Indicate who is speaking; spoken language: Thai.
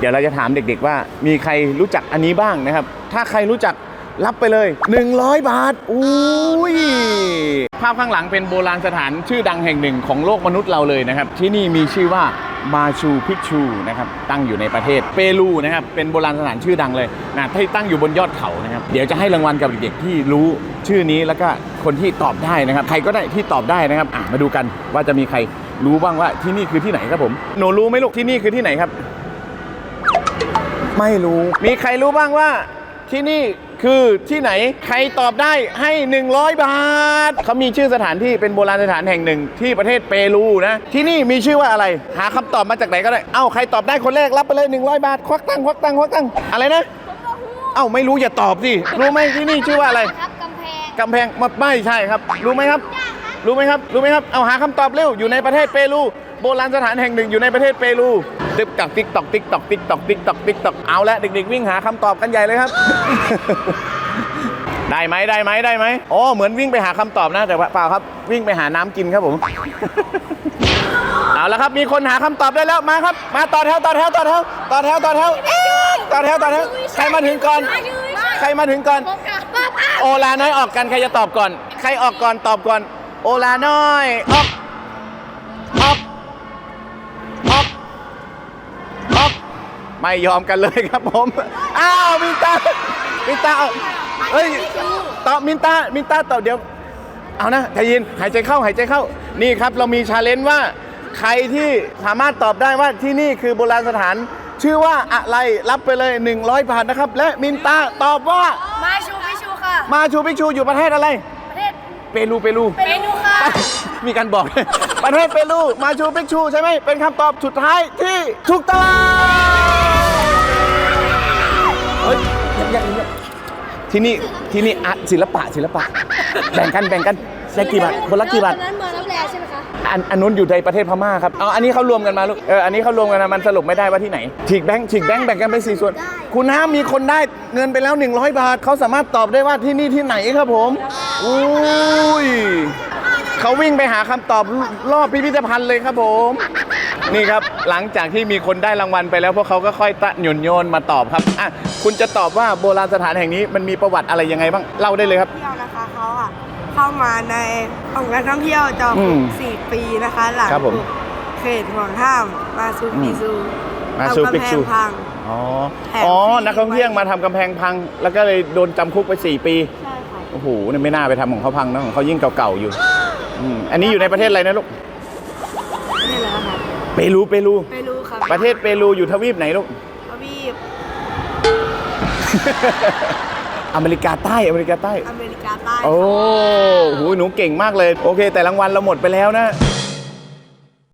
Speaker 1: เดี๋ยวเราจะถามเด็กๆว่า มีใครรู้จักอันนี้บ้างนะครับ ถ้าใครรู้จักรับไปเลย 100 บาทอุ้ยภาพข้างหลังเป็นโบราณสถานชื่อดังแห่งหนึ่งของโลกมนุษย์เราเลยนะครับ ที่นี่มีชื่อว่ามาชูพิกชูนะครับตั้งอยู่ในประเทศเปรูนะครับเป็นโบราณสถานชื่อดังเลยนะที่ตั้งอยู่บนยอดเขานะครับเดี๋ยวจะให้รางวัลกับเด็กๆที่รู้ชื่อนี้แล้วก็คนที่ตอบได้นะครับ ใครก็ได้ที่ตอบได้นะครับมาดูกันว่าจะมีใครรู้บ้างว่าที่นี่คือที่ไหนครับผมหนูรู้ไหมลูกที่นี่คือที่ไหนครับ ไม่รู้ มีใครรู้บ้างว่าที่นี่คือที่ไหนใครตอบได้ให้ 100 บาท เขามีชื่อสถานที่เป็นโบราณสถานแห่งหนึ่งที่ประเทศเปรูนะ ที่นี่มีชื่อว่าอะไร หาคำตอบมาจากไหนก็ได้ เอ้าใครตอบได้คนแรกรับไปเลย 100 บาท ควักตังค์ควักตังค์ควักตังค์อะไรนะ เอ้าไม่รู้อย่าตอบสิ รู้ไหมที่นี่ชื่อว่าอะไร
Speaker 2: ครับกำแพง
Speaker 1: กำแพงมาไม่ใช่ครับ รู้ไหมครับ รู้ไหมครับ รู้ไหมครับ เอาหาคำตอบเร็ว อยู่ในประเทศเปรู โบราณสถานแห่งหนึ่งอยู่ในประเทศเปรู ติ๊กตอกติ๊กตอกติ๊กตอกติ๊กตอกติ๊กตอกติ๊กตอกเอาละเด็กๆ วิ่งหาคำตอบกันใหญ่เลยครับ ได้ไหมได้ไหมได้ไหมโอ้เหมือนวิ่งไปหาคำตอบนะแต่ว่าเปล่าครับ วิ่งไปหาน้ำกินครับผมเอาละครับมีคนหาคำตอบได้แล้วมาครับ มาต่อแถวต่อแถวต่อแถวต่อแถวต่อแถวเอ๊ะต่อแถวต่อแถวใครมาถึงก่อนใครมาถึงก่อนโอลาน้อยออกกันใครจะตอบก่อน ใครออกก่อนตอบก่อน โอลาน้อยออกออก ไม่ยอมกันเลยครับผม อ้าวมินตามินตาเอาเฮ้ยตอบมินตามินตาตอบเดี๋ยว เอานะใจเย็นหายใจเข้าหายใจเข้า นี่ครับเรามีชาเลนจ์ว่าใครที่สามารถตอบได้ว่าที่นี่คือโบราณสถาน ชื่อว่าอะไรรับไปเลย 100บาทนะครับ และมินตาตอบว่า
Speaker 2: มาชูพิชูค่ะ
Speaker 1: มาชูปิกชูอยู่ประเทศอะไร
Speaker 2: ประเทศ
Speaker 1: เปรูเปรู
Speaker 2: เปรูค่ะ
Speaker 1: มีการบอกประเทศเปรูมาชูปิกชูใช่ไหมเป็นคำตอบสุดท้ายที่ถูกต้อง ที่นี่ที่นี่อาร์ตศิลปะศิลปะ แบ่งกันแบ่งกันได้กี่บาทคนละกี่บาท
Speaker 2: ตอนนั้นเมืองรับแลใช่ไหมคะ
Speaker 1: อันอันนู้นอยู่ในประเทศพม่าครับเอาอันนี้เขารวมกันมาลูก เออ อันนี้เขารวมกันมา มันสรุปไม่ได้ว่าที่ไหน ฉีกแบงค์ฉีกแบงค์แบ่งกันเป็นสี่ส่วนคุณห้ามมีคนได้เงินไปแล้ว 100 บาท เขาสามารถตอบได้ว่าที่นี่ที่ไหนครับผม อุ้ย เขาวิ่งไปหาคำตอบรอบพิพิธภัณฑ์เลยครับผม นี่ครับหลังจากที่มีคนได้รางวัลไปแล้วพวกเขาก็ค่อยตะหย่นโยนมาตอบครับอะคุณจะตอบว่าโบราณสถานแห่งนี้มันมีประวัติอะไรยังไงบ้างเล่าได้เลยครับ
Speaker 3: เที่ยวนะคะเขาอะเข้ามาในของการท่องเที่ยวจอม
Speaker 1: อืม
Speaker 3: สี่ปีนะคะ หลัง
Speaker 1: ครับผม
Speaker 3: เขตห่วงห้ามมาซูปิซู
Speaker 1: มาซูปิกซู
Speaker 3: ทำกำแพงพัง
Speaker 1: อ๋อ
Speaker 3: แถม
Speaker 1: อ๋อ
Speaker 3: ฟรี
Speaker 1: นักท่องเที่ยวมาทำกำแพงพัง แล้วก็เลยโดนจำคุกไป 4 ปี
Speaker 3: ใช่ค่ะ
Speaker 1: โอ้โหเนี่ยไม่น่าไปทำของเขาพังนะของเขายิ่งเก่าๆอยู่อืมอันนี้อยู่ในประเทศอะไรนะลูก
Speaker 3: นี่แหละค่ะ
Speaker 1: เปรูเปรู
Speaker 3: ไปรู้ค่ะ
Speaker 1: ประเทศเปรูอยู่ทวีปไหนลูก
Speaker 3: ทวีป
Speaker 1: อเมริกาใต้อเมริกาใต้
Speaker 3: อเมริกาใต้
Speaker 1: โอ้โหหนูเก่งมากเลย โอเค แต่รางวัลเราหมดไปแล้วนะ